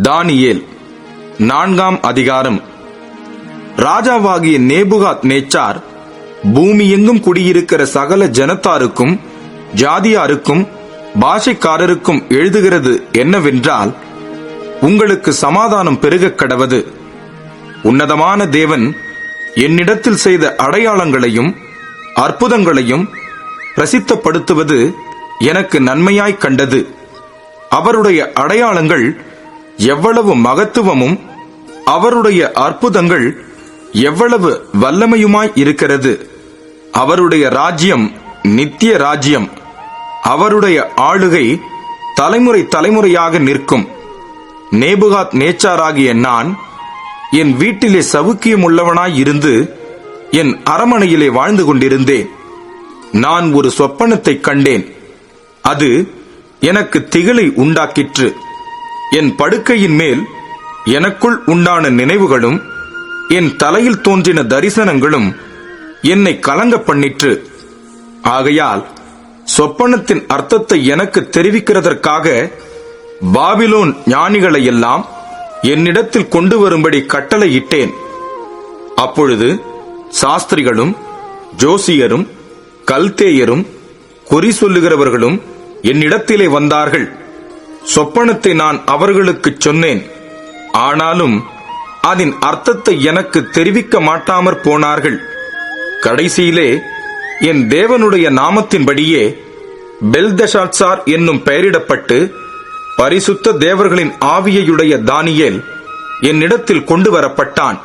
தானியேல் நான்காம் அதிகாரம். ராஜாவாகிய நேபுகாத் நேச்சார் பூமி எங்கும் குடியிருக்கிற சகல ஜனத்தாருக்கும் ஜாதியாருக்கும் பாஷைக்காரருக்கும் எழுதுகிறது என்னவென்றால் உங்களுக்கு சமாதானம் பெருகக் கடவது. உன்னதமான தேவன் என்னிடத்தில் செய்த அடையாளங்களையும் அற்புதங்களையும் பிரசித்தப்படுத்துவது எனக்கு நன்மையாய்க் கண்டது. அவருடைய அடையாளங்கள் எவ்வளவு மகத்துவமும் அவருடைய அற்புதங்கள் எவ்வளவு வல்லமையுமாய் இருக்கிறது. அவருடைய ராஜ்யம் நித்திய ராஜ்யம். அவருடைய ஆளுகை தலைமுறை தலைமுறையாக நிற்கும். நேபுகாத் நேச்சாராகிய நான் என் வீட்டிலே சவுக்கியம் உள்ளவனாய் இருந்து என் அரமனையிலே வாழ்ந்து கொண்டிருந்தேன். நான் ஒரு சொப்பனத்தைக் கண்டேன். அது எனக்கு திகிலை உண்டாக்கிற்று. என் படுக்கையின் மேல் எனக்குள் உண்டான நினைவுகளும் என் தலையில் தோன்றின தரிசனங்களும் என்னை கலங்க பண்ணிற்று. ஆகையால் சொப்பனத்தின் அர்த்தத்தை எனக்கு தெரிவிக்கிறதற்காக பாபிலோன் ஞானிகளையெல்லாம் என்னிடத்தில் கொண்டு வரும்படி கட்டளையிட்டேன். அப்பொழுது சாஸ்திரிகளும் ஜோசியரும் கல்தேயரும் குறி சொல்லுகிறவர்களும் என்னிடத்திலே வந்தார்கள். சொப்பனத்தை நான் அவர்களுக்குச் சொன்னேன். ஆனாலும் அதன் அர்த்தத்தை எனக்கு தெரிவிக்க மாட்டாமற் போனார்கள். கடைசியிலே என் தேவனுடைய நாமத்தின்படியே பெல்தஷாத்சார் என்னும் பெயரிடப்பட்டு பரிசுத்த தேவர்களின் ஆவியையுடைய தானியேல் என்னிடத்தில் கொண்டு வரப்பட்டான்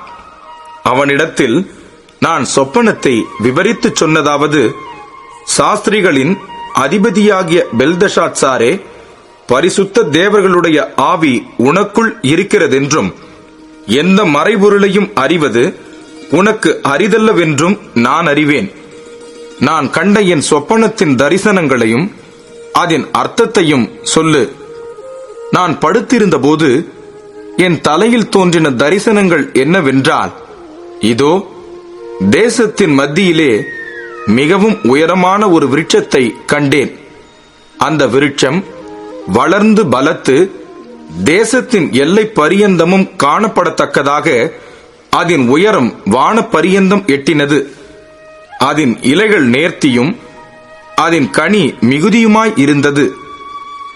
அவனிடத்தில் நான் சொப்பனத்தை விவரித்துச் சொன்னதாவது சாஸ்திரிகளின் அதிபதியாகிய பெல்தஷாத்சாரே பரிசுத்த தேவர்களுடைய ஆவி உனக்குள் இருக்கிறதென்றும் எந்த மறைபொருளையும் அறிவது உனக்கு அரிதல்லவென்றும் நான் அறிவேன். நான் கண்ட என் சொப்பனத்தின் தரிசனங்களையும் அதன் அர்த்தத்தையும் சொல்லு. நான் படுத்திருந்தபோது என் தலையில் தோன்றின தரிசனங்கள் என்னவென்றால் இதோ தேசத்தின் மத்தியிலே மிகவும் உயரமான ஒரு விருட்சத்தை கண்டேன். அந்த விருட்சம் வளர்ந்து பலத்து தேசத்தின் எல்லை பரியந்தமும் காணப்படத்தக்கதாக அதன் உயரம் வான பரியந்தம் எட்டினது. அதன் இலைகள் நேர்த்தியும் அதன் கனி மிகுதியுமாய் இருந்தது.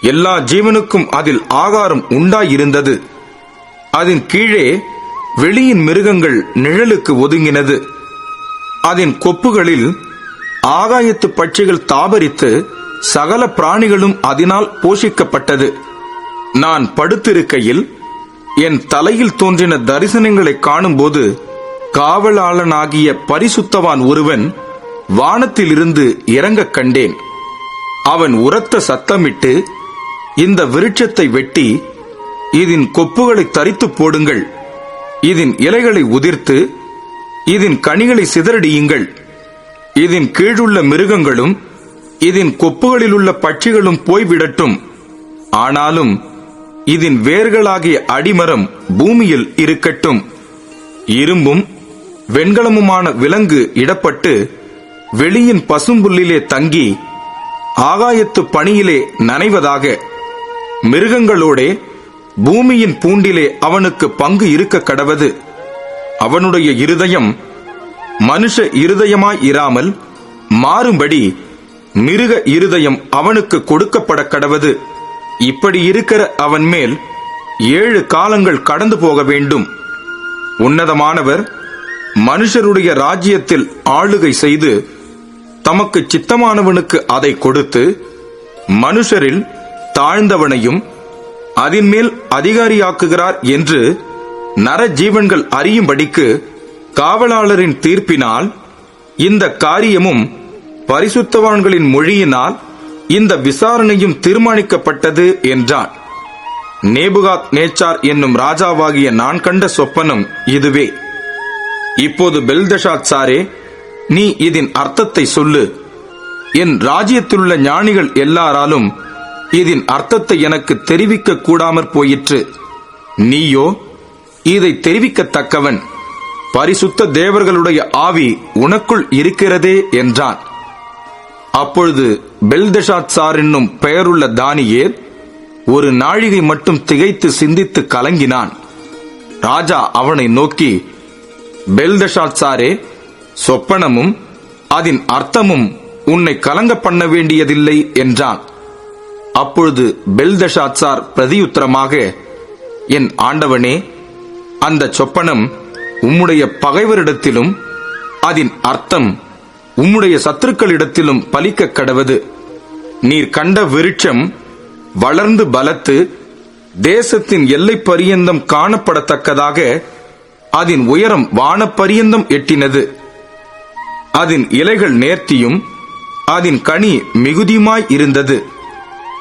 எல்லா ஜீவனுக்கும் அதில் ஆகாரம் உண்டாயிருந்தது. அதன் கீழே வெளியின் மிருகங்கள் நிழலுக்கு ஒதுங்கினது. அதன் கொப்புகளில் ஆகாயத்து பட்சிகள் தாபரித்து சகல பிராணிகளும் அதனால் போஷிக்கப்பட்டது. நான் படுத்திருக்கையில் என் தலையில் தோன்றின தரிசனங்களை காணும்போது காவலாளனாகிய பரிசுத்தவான் ஒருவன் வானத்திலிருந்து இறங்கக் கண்டேன். அவன் உரத்த சத்தமிட்டு இந்த விருட்சத்தை வெட்டி இதன் கொப்புகளை தரித்து போடுங்கள். இதன் இலைகளை உதிர்த்து இதன் கனிகளை சிதறடியுங்கள். இதன் கீழுள்ள மிருகங்களும் இதன் கொப்புகளிலுள்ள பட்சிகளும் போய்விடட்டும் ஆனாலும் இதன் வேர்களாகிய அடிமரம் பூமியில் இருக்கட்டும். இரும்பும் வெண்கலமுமான விலங்கு இடப்பட்டு வெளியின் பசும்புல்லிலே தங்கி ஆகாயத்து பணியிலே நனைவதாக. மிருகங்களோடே பூமியின் பூண்டிலே அவனுக்கு பங்கு இருக்க கடவது. அவனுடைய இருதயம் மனுஷ இருதயமாய் இராமல் மாறும்படி மிருக இருதயம் அவனுக்கு கொடுக்கப்பட கடவது. இப்படி இருக்கிற அவன் மேல் ஏழு காலங்கள் கடந்து போக வேண்டும். உன்னதமானவர் மனுஷருடைய ராஜ்யத்தில் ஆளுகை செய்து தமக்கு சித்தமானவனுக்கு அதை கொடுத்து மனுஷரில் தாழ்ந்தவனையும் அதின்மேல் அதிகாரியாக்குகிறார் என்று நரஜீவன்கள் அறியும்படிக்கு காவலாளரின் தீர்ப்பினால் இந்த காரியமும் பரிசுத்தவான்களின் மொழியினால் இந்த விசாரணையும் தீர்மானிக்கப்பட்டது என்றான். நேபுகாத் நேச்சார் என்னும் ராஜாவாகிய நான் கண்ட சொப்பனம் இதுவே. இப்போது பெல்தஷாத் சாரே நீ இதன் அர்த்தத்தை சொல்லு. என் ராஜ்யத்திலுள்ள ஞானிகள் எல்லாராலும் இதன் அர்த்தத்தை எனக்கு தெரிவிக்க கூடாமற் போயிற்று. நீயோ இதை தெரிவிக்கத்தக்கவன். பரிசுத்த தேவர்களுடைய ஆவி உனக்குள் இருக்கிறதே என்றான். அப்பொழுது பெல்தஷாத் சார் என்னும் பெயருள்ள தானியேல் ஒரு நாழிகை மட்டும் திகைத்து சிந்தித்து கலங்கினான். ராஜா அவனை நோக்கி பெல்தஷாத் சாரே சொப்பனமும் அதன் அர்த்தமும் உன்னை கலங்க பண்ண வேண்டியதில்லை என்றான். அப்பொழுது பெல்தஷாத்சார் பிரதியுத்தரமாக என் ஆண்டவனே அந்த சொப்பனம் உம்முடைய பகைவரிடத்திலும் அதன் அர்த்தம் உம்முடைய சத்துருக்களிடத்திலும் பலிக்க கடவது. நீர் கண்ட விருட்சம் வளர்ந்து பலத்து தேசத்தின் எல்லை பரியந்தம் காணப்படத்தக்கதாக அதன் உயரம் வானப்பரியந்தம் எட்டினது. அதன் இலைகள் நேர்த்தியும் அதன் கனி மிகுதியுமாய் இருந்தது.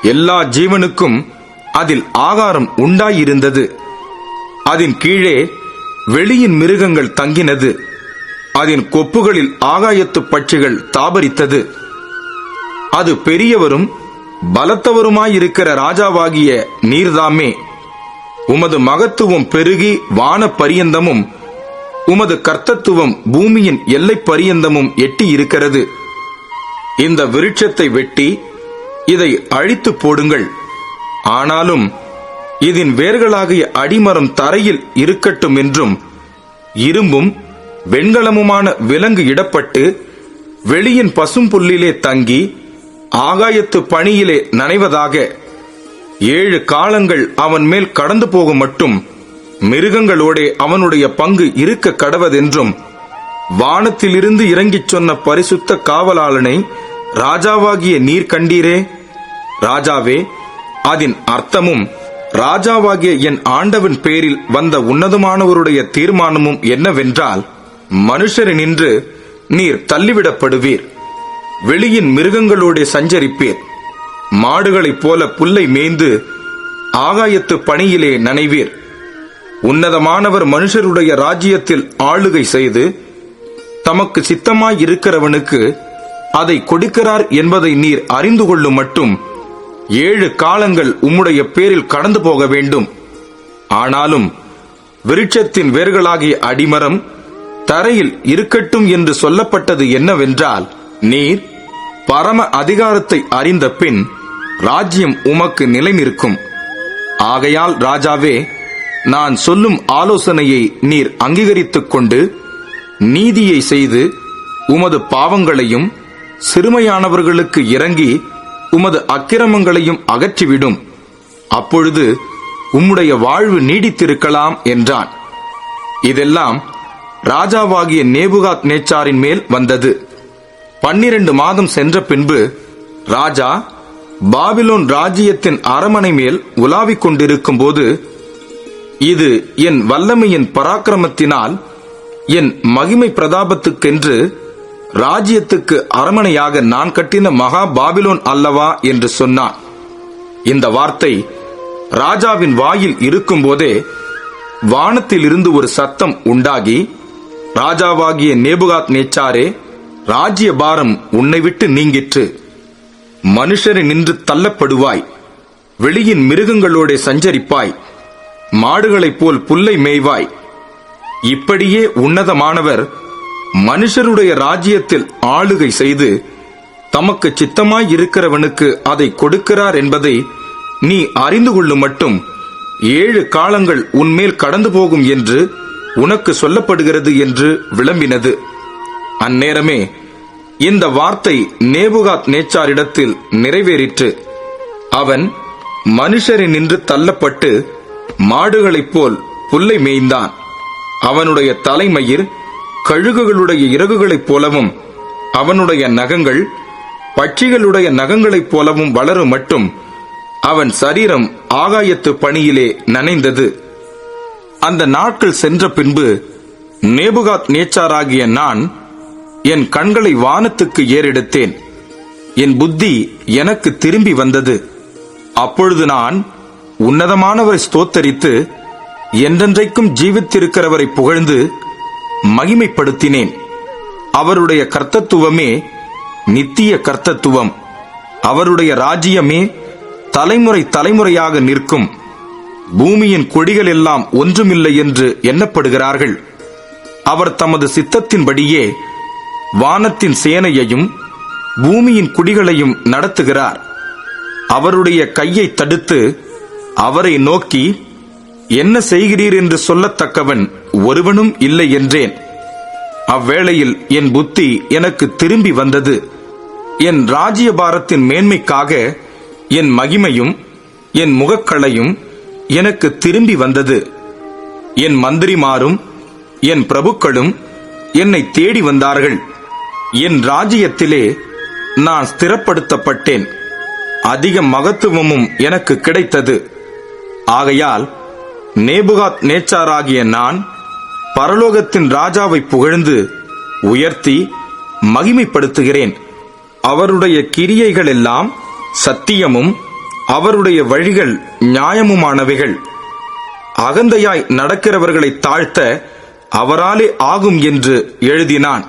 எல்லா ஜீவனுக்கும் அதில் ஆகாரம் உண்டாயிருந்தது. அதன் கீழே வெளியின் மிருகங்கள் தங்கினது. அதன் கொப்புகளில் ஆகாயத்து பட்சிகள் தாபரித்தது. அது பெரியவரும் பலத்தவருமாயிருக்கிற ராஜாவாகிய நீர்தாமே உமது மகத்துவம் பெருகி வான பரியந்தமும் உமது கர்த்தத்துவம் பூமியின் எல்லை பரியந்தமும் எட்டி இருக்கிறது இந்த விருட்சத்தை வெட்டி இதை அழித்து போடுங்கள். ஆனாலும் இதன் வேர்களாகிய அடிமரம் தரையில் இருக்கட்டும் என்றும் இரும்பும் வெண்கலமுமான விலங்கு இடப்பட்டு வெளியின் பசும் புல்லிலே தங்கி ஆகாயத்து பணியிலே நனைவதாக ஏழு காலங்கள் அவன் மேல் கடந்து போகும் மட்டும் மிருகங்களோடே அவனுடைய பங்கு இருக்க கடவதென்றும் வானத்திலிருந்து இறங்கிச் சொன்ன பரிசுத்த காவலாளனை ராஜாவாகிய நீர் கண்டீரே? ராஜாவே அதன் அர்த்தமும் ராஜாவாகிய என் ஆண்டவன் பேரில் வந்த உன்னதமானவருடைய தீர்மானமும் என்னவென்றால் மனுஷரினின்று நீர் தள்ளிவிடப்படுவீர். வெளியின் மிருகங்களோடே சஞ்சரிப்பீர். மாடுகளைப் போல புல்லை மேய்ந்து ஆகாயத்து பணியிலே நனைவீர். உன்னதமானவர் மனுஷருடைய ராஜ்யத்தில் ஆளுகை செய்து தமக்கு சித்தமாய் இருக்கிறவனுக்கு அதை கொடுக்கிறார் என்பதை நீர் அறிந்து கொள்ளும் மட்டும் ஏழு காலங்கள் உம்முடைய பேரில் கடந்து போக வேண்டும். ஆனாலும் விருட்சத்தின் வேர்களாகிய அடிமரம் தரையில் இருக்கட்டும் என்று சொல்லப்பட்டது என்னவென்றால் நீர் பரம அதிகாரத்தை அறிந்த பின் ராஜ்யம் உமக்கு நிலைநிற்கும். ஆகையால் ராஜாவே நான் சொல்லும் ஆலோசனையை நீர் அங்கீகரித்துக் கொண்டு நீதியை செய்து உமது பாவங்களையும் சிறுமையானவர்களுக்கு இறங்கி உமது அக்கிரமங்களையும் அகற்றிவிடும். அப்பொழுது உம்முடைய வாழ்வு நீடித்திருக்கலாம் என்றான். இதெல்லாம் ராஜாவாகிய நேபுகாத் நேச்சாரின் மேல் வந்தது. பன்னிரண்டு மாதம் சென்ற பின்பு ராஜா பாபிலோன் ராஜ்யத்தின் அரமனை மேல் உலாவிக் கொண்டிருக்கும் போது இது என் வல்லமையின் பராக்கிரமத்தினால் என் மகிமை பிரதாபத்துக்கென்று ராஜ்யத்துக்கு அரமனையாக நான் கட்டின மகா பாபிலோன் அல்லவா என்று சொன்னான். இந்த வார்த்தை ராஜாவின் வாயில் இருக்கும்போதே வானத்தில் இருந்து ஒரு சத்தம் உண்டாகி ராஜாவாகிய நேபுகாத் நேச்சாரே ராஜ்ய பாரம் உன்னை விட்டு நீங்கிற்று. மனுஷரை நின்று தள்ளப்படுவாய். வெளியின் மிருகங்களோட சஞ்சரிப்பாய். மாடுகளைப் போல் புல்லை மேய்வாய். இப்படியே உன்னதமானவர் மனுஷருடைய ராஜ்யத்தில் ஆளுகை செய்து தமக்கு சித்தமாய் இருக்கிறவனுக்கு அதை கொடுக்கிறார் என்பதை நீ அறிந்து கொள்ளும் மட்டும். ஏழு காலங்கள் உன்மேல் கடந்து போகும் என்று உனக்கு சொல்லப்படுகிறது என்று விளம்பினது. அந்நேரமே இந்த வார்த்தை நேபுகாத் நேச்சாரிடத்தில் நிறைவேறிற்று. அவன் மனுஷரினின்று தள்ளப்பட்டு மாடுகளைப் போல் புல்லை மேய்ந்தான். அவனுடைய தலைமயிர் கழுகுகளுடைய இறகுகளைப் போலவும் அவனுடைய நகங்கள் பட்சிகளுடைய நகங்களைப் போலவும் வளரும் மட்டும் அவன் சரீரம் ஆகாயத்து பணியிலே நனைந்தது. அந்த நாட்கள் சென்ற பின்பு நேபுகாத் நேச்சாராகிய நான் என் கண்களை வானத்துக்கு ஏறெடுத்தேன். என் புத்தி எனக்கு திரும்பி வந்தது. அப்பொழுது நான் உன்னதமானவரை ஸ்தோத்தரித்து என்றென்றைக்கும் ஜீவித்திருக்கிறவரை புகழ்ந்து மகிமைப்படுத்தினேன். அவருடைய கர்த்தத்துவமே நித்திய கர்த்தத்துவம். அவருடைய ராஜ்யமே தலைமுறை தலைமுறையாக நிற்கும். பூமியின் கொடிகள் எல்லாம் ஒன்றுமில்லை என்று எண்ணப்படுகிறார்கள். அவர் தமது சித்தத்தின்படியே வானத்தின் சேனையையும் பூமியின் குடிகளையும் நடத்துகிறார். அவருடைய கையை தடுத்து அவரை நோக்கி என்ன செய்கிறீர் என்று சொல்லத்தக்கவன் ஒருவனும் இல்லை என்றேன். அவ்வேளையில் என் புத்தி எனக்கு திரும்பி வந்தது. என் ராஜ்யபாரத்தின் மேன்மைக்காக என் மகிமையும் என் முகக்களையும் எனக்கு திரும்பி வந்தது. என் மந்திரிமாரும் என் பிரபுக்களும் என்னை தேடி வந்தார்கள். என் ராஜ்யத்திலே நான் ஸ்திரப்படுத்தப்பட்டேன். அதிக மகத்துவமும் எனக்கு கிடைத்தது. ஆகையால் நேபுகாத் நேச்சாராகிய நான் பரலோகத்தின் ராஜாவை புகழ்ந்து உயர்த்தி மகிமைப்படுத்துகிறேன். அவருடைய கிரியைகளெல்லாம் சத்தியமும் அவருடைய வழிகள் நியாயமுமானவைகள். அகந்தையாய் நடக்கிறவர்களை தாழ்த்த அவராலே ஆகும் என்று எழுதினான்.